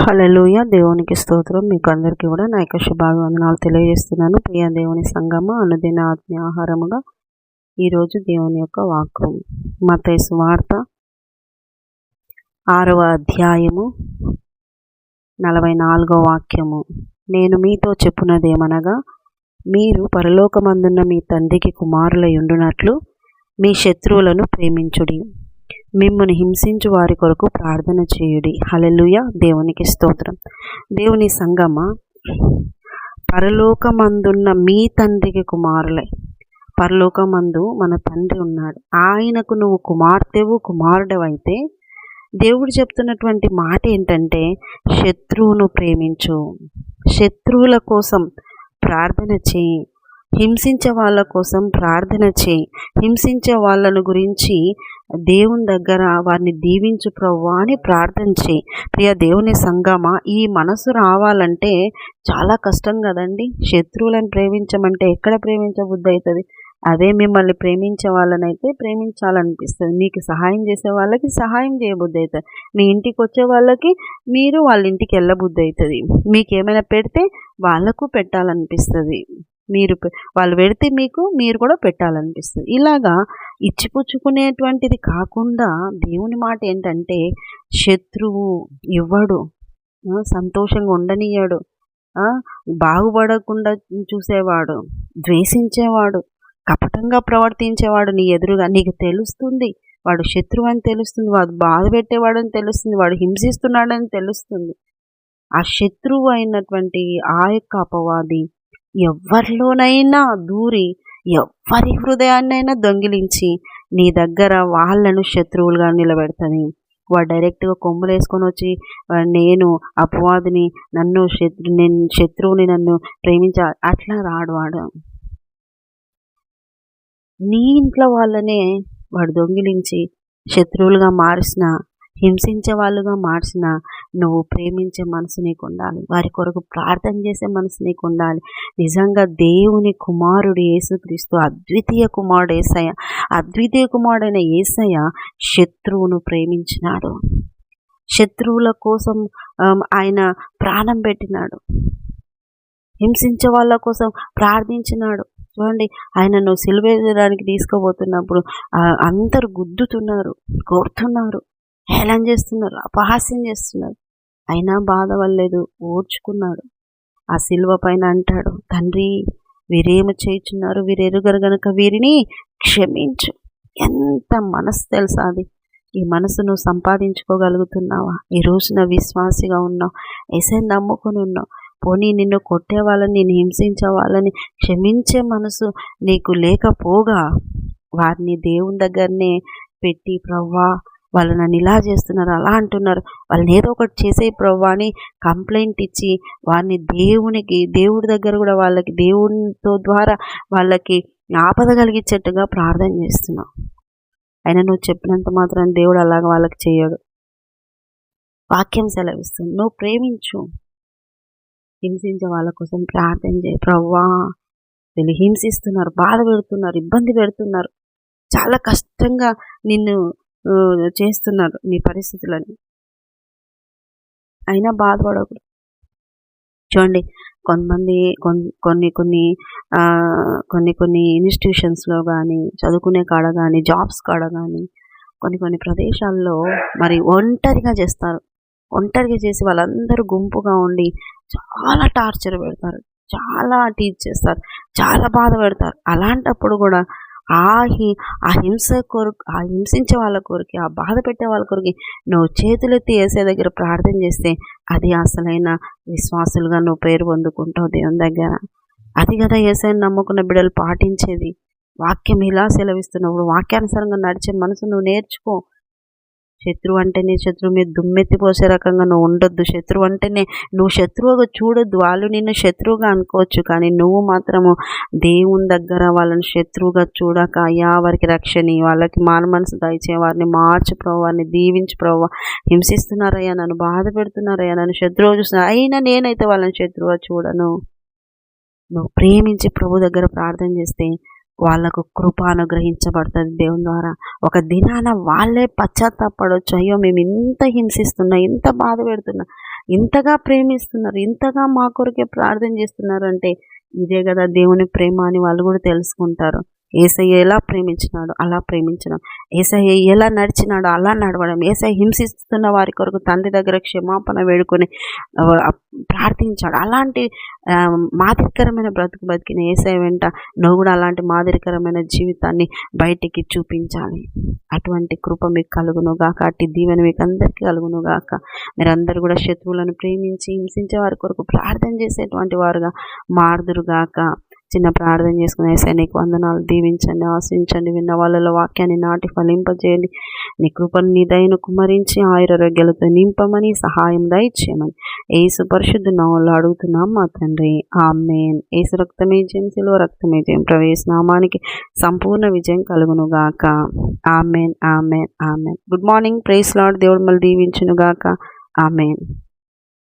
హలలుయ దేవునికి స్తోత్రం. మీకు అందరికీ కూడా నా యొక్క శుభాభివందనాలు తెలియజేస్తున్నాను. ప్రియ దేవుని సంగమ అనుదిన ఆత్మీయ ఆహారముగా ఈరోజు దేవుని యొక్క వాక్యం మత వార్త ఆరవ అధ్యాయము నలభై నాలుగవ వాక్యము. నేను మీతో చెప్పున్నదేమనగా మీరు పరలోకమందున్న మీ తండ్రికి కుమారులై ఉండునట్లు మీ శత్రువులను ప్రేమించుడి. మిమ్మల్ని హింసించు వారి కొరకు ప్రార్థన చేయుడి. హలెలుయ దేవునికి స్తోత్రం. దేవుని సంగమ పరలోకమందున్న మీ తండ్రికి కుమారులై. పరలోకమందు మన తండ్రి ఉన్నాడు. ఆయనకు నువ్వు కుమార్తెవు కుమారుడవైతే దేవుడు చెప్తున్నటువంటి మాట ఏంటంటే శత్రువును ప్రేమించు. శత్రువుల కోసం ప్రార్థన చేయి. హింసించే వాళ్ళ కోసం ప్రార్థన చేయి. హింసించే వాళ్ళను గురించి దేవుని దగ్గర వారిని దీవించు ప్రవ్వా అని ప్రార్థన చేయి. ప్రియ దేవుని సంగమ ఈ మనసు రావాలంటే చాలా కష్టం కదండి. శత్రువులను ప్రేమించమంటే ఎక్కడ ప్రేమించబుద్ధి అవుతుంది? అదే మిమ్మల్ని ప్రేమించే వాళ్ళనైతే ప్రేమించాలనిపిస్తుంది. మీకు సహాయం చేసే వాళ్ళకి సహాయం చేయబుద్ధి అవుతుంది. మీ ఇంటికి వచ్చే వాళ్ళకి మీరు వాళ్ళ ఇంటికి వెళ్ళబుద్ధి అవుతుంది. మీకు ఏమైనా పెడితే వాళ్ళకు పెట్టాలనిపిస్తుంది. మీరు వాళ్ళు పెడితే మీకు మీరు కూడా పెట్టాలనిపిస్తుంది. ఇలాగా ఇచ్చిపుచ్చుకునేటువంటిది కాకుండా దేవుని మాట ఏంటంటే శత్రువు ఇవ్వడు సంతోషంగా ఉండనియ్యాడు బాగుపడకుండా చూసేవాడు ద్వేషించేవాడు కపటంగా ప్రవర్తించేవాడు నీ ఎదురుగా నీకు తెలుస్తుంది. వాడు శత్రువు అని తెలుస్తుంది వాడు బాధ పెట్టేవాడని తెలుస్తుంది వాడు హింసిస్తున్నాడని తెలుస్తుంది. ఆ శత్రువు అయినటువంటి ఆ యొక్క అపవాది ఎవరిలోనైనా దూరి ఎవరి హృదయాన్నైనా దొంగిలించి నీ దగ్గర వాళ్ళను శత్రువులుగా నిలబెడతాను. వాడు డైరెక్ట్గా కొమ్ములు వేసుకొని వచ్చి నేను అపవాదిని నన్ను శత్రు నేను శత్రువుని నన్ను ప్రేమించ అట్లా రాడు వాడు. నీ ఇంట్లో వాళ్ళనే వాడు దొంగిలించి శత్రువులుగా మారిసిన హింసించే వాళ్ళుగా మార్చిన నువ్వు ప్రేమించే మనసు నీకు ఉండాలి. వారి కొరకు ప్రార్థన చేసే మనసు నీకు ఉండాలి. నిజంగా దేవుని కుమారుడు యేసుక్రీస్తు అద్వితీయ కుమారుడు ఏసయ్య అద్వితీయ కుమారుడైన ఏసయ్య శత్రువును ప్రేమించినాడు. శత్రువుల కోసం ఆయన ప్రాణం పెట్టినాడు. హింసించే వాళ్ళ కోసం ప్రార్థించినాడు. చూడండి ఆయనను సిలువేయడానికి తీసుకుపోతున్నప్పుడు అందరు గుద్దుతున్నారు కోరుతున్నారు హేళన చేస్తున్నారు అపహాస్యం చేస్తున్నారు. అయినా బాధవలేదు ఓర్చుకున్నాడు. ఆ శిల్వ పైన అంటాడు తండ్రి వీరేమి చేయుచున్నారు? వీరెరుగరు గనుక వీరిని క్షమించు. ఎంత మనసు తెలుసా అది? ఈ మనసును సంపాదించుకోగలుగుతున్నావా? ఈ రోజున విశ్వాసిగా ఉన్నావు ఎసే నమ్ముకుని ఉన్నావు. పోనీ నిన్ను కొట్టే వాళ్ళని నేను హింసించే వాళ్ళని క్షమించే మనసు నీకు లేకపోగా వారిని దేవుని దగ్గరనే పెట్టి ప్రవ్వా వాళ్ళు నన్ను ఇలా చేస్తున్నారు అలా అంటున్నారు. వాళ్ళని ఏదో ఒకటి చేసే ప్రభు అని కంప్లైంట్ ఇచ్చి వారిని దేవునికి దేవుడి దగ్గర కూడా వాళ్ళకి దేవునితో ద్వారా వాళ్ళకి ఆపద కలిగించేట్టుగా ప్రార్థన చేస్తున్నావు. అయినా నువ్వు చెప్పినంత మాత్రం దేవుడు అలాగ వాళ్ళకి చేయడు. వాక్యం సెలవిస్తుంది. నువ్వు ప్రేమించు. హింసించే వాళ్ళ కోసం ప్రార్థన చేయి. ప్రవ్వా వీళ్ళు హింసిస్తున్నారు బాధ పెడుతున్నారు ఇబ్బంది పెడుతున్నారు. చాలా కష్టంగా నిన్ను చేస్తున్నారు నీ పరిస్థితులని. అయినా బాధపడకూడదు చూడండి కొంతమంది కొన్ని కొన్ని కొన్ని కొన్ని ఇన్స్టిట్యూషన్స్లో కానీ చదువుకునే కాడ కానీ జాబ్స్ కాడ కానీ కొన్ని కొన్ని ప్రదేశాల్లో మరి ఒంటరిగా చేస్తారు. ఒంటరిగా చేసి వాళ్ళందరూ గుంపుగా ఉండి చాలా టార్చర్ పెడతారు. చాలా టీచ్ చేస్తారు. చాలా బాధ పెడతారు. అలాంటప్పుడు కూడా ఆ హి ఆ హింస కొరకు ఆ హింసించే వాళ్ళ కొరికి ఆ బాధ పెట్టే వాళ్ళ కొరికి నువ్వు చేతులెత్తి వేసే దగ్గర ప్రార్థన చేస్తే అది అసలైన విశ్వాసులుగా నువ్వు పేరు పొందుకుంటావు దేవుని దగ్గర. అది కదా ఏసైని నమ్ముకున్న బిడ్డలు పాటించేది. వాక్యం ఇలా సెలవిస్తున్నప్పుడు వాక్యానుసారంగా నడిచే మనసు నువ్వు నేర్చుకో. శత్రువు అంటేనే శత్రువు మీద దుమ్మెత్తి పోసే రకంగా నువ్వు ఉండొద్దు. శత్రువు అంటేనే నువ్వు శత్రువుగా చూడొద్దు. వాళ్ళు నిన్ను శత్రువుగా అనుకోవచ్చు కానీ నువ్వు మాత్రము దేవుని దగ్గర వాళ్ళని శత్రువుగా చూడక అయ్యా వారికి రక్షణి వాళ్ళకి మాన మనసు దయచే వారిని మార్చు ప్రభు వారిని దీవించి ప్రభు. హింసిస్తున్నారయ్యా నన్ను బాధ పెడుతున్నారయ్యా నన్ను శత్రువు చూస్తున్నారు. అయినా నేనైతే వాళ్ళని శత్రువుగా చూడను. నువ్వు ప్రేమించి ప్రభు దగ్గర ప్రార్థన చేస్తే వాళ్ళకు కృప అనుగ్రహించబడుతుంది దేవుని ద్వారా. ఒక దినాన వాళ్ళే పశ్చాత్తాపడవచ్చు అయ్యో మేము ఇంత హింసిస్తున్నా ఇంత బాధ పెడుతున్నా ఇంతగా ప్రేమిస్తున్నారు ఇంతగా మా కొరకే ప్రార్థన చేస్తున్నారు అంటే ఇదే కదా దేవుని ప్రేమ అని వాళ్ళు కూడా తెలుసుకుంటారు. ఏసయ్య ఎలా ప్రేమించినాడు అలా ప్రేమించడం. ఏసయ్య ఎలా నడిచినాడో అలా నడవడం. ఏసయ్య హింసిస్తున్న వారి కొరకు తండ్రి దగ్గర క్షమాపణ వేడుకొని ప్రార్థించాడు. అలాంటి మాదిరికరమైన బ్రతుకు బతికిన ఏసై వెంట నువ్వు కూడా అలాంటి మాదిరికరమైన జీవితాన్ని బయటికి చూపించాలి. అటువంటి కృప మీకు కలుగునుగాక అట్టి దీవెన మీకు అందరికీ కలుగును గాక. మీరందరూ కూడా శత్రువులను ప్రేమించి హింసించే వారి కొరకు ప్రార్థన చేసేటువంటి వారుగా మారుదురుగాక చిన్న ప్రార్థన చేసుకుని వేసే నీకు వందనాలు దీవించండి ఆశించండి విన్న వాళ్ళలో వాక్యాన్ని నాటి ఫలింపజేయండి. నీ కృపను నీ దయను కుమరించి ఆయురారోగ్యాలతో నింపమని సహాయం దయచేయమని ఏసు పరిశుద్ధ నామంలో అడుగుతున్నాం మా తండ్రి. ఆమెన్. ఏసు రక్తమే జయం శిలువ రక్తమే జయం. ప్రవేశ నామానికి సంపూర్ణ విజయం కలుగును గాక amen amen amen. Good morning. Praise Lord దేవుడు మళ్ళీ దీవించునుగాక. ఆమెన్.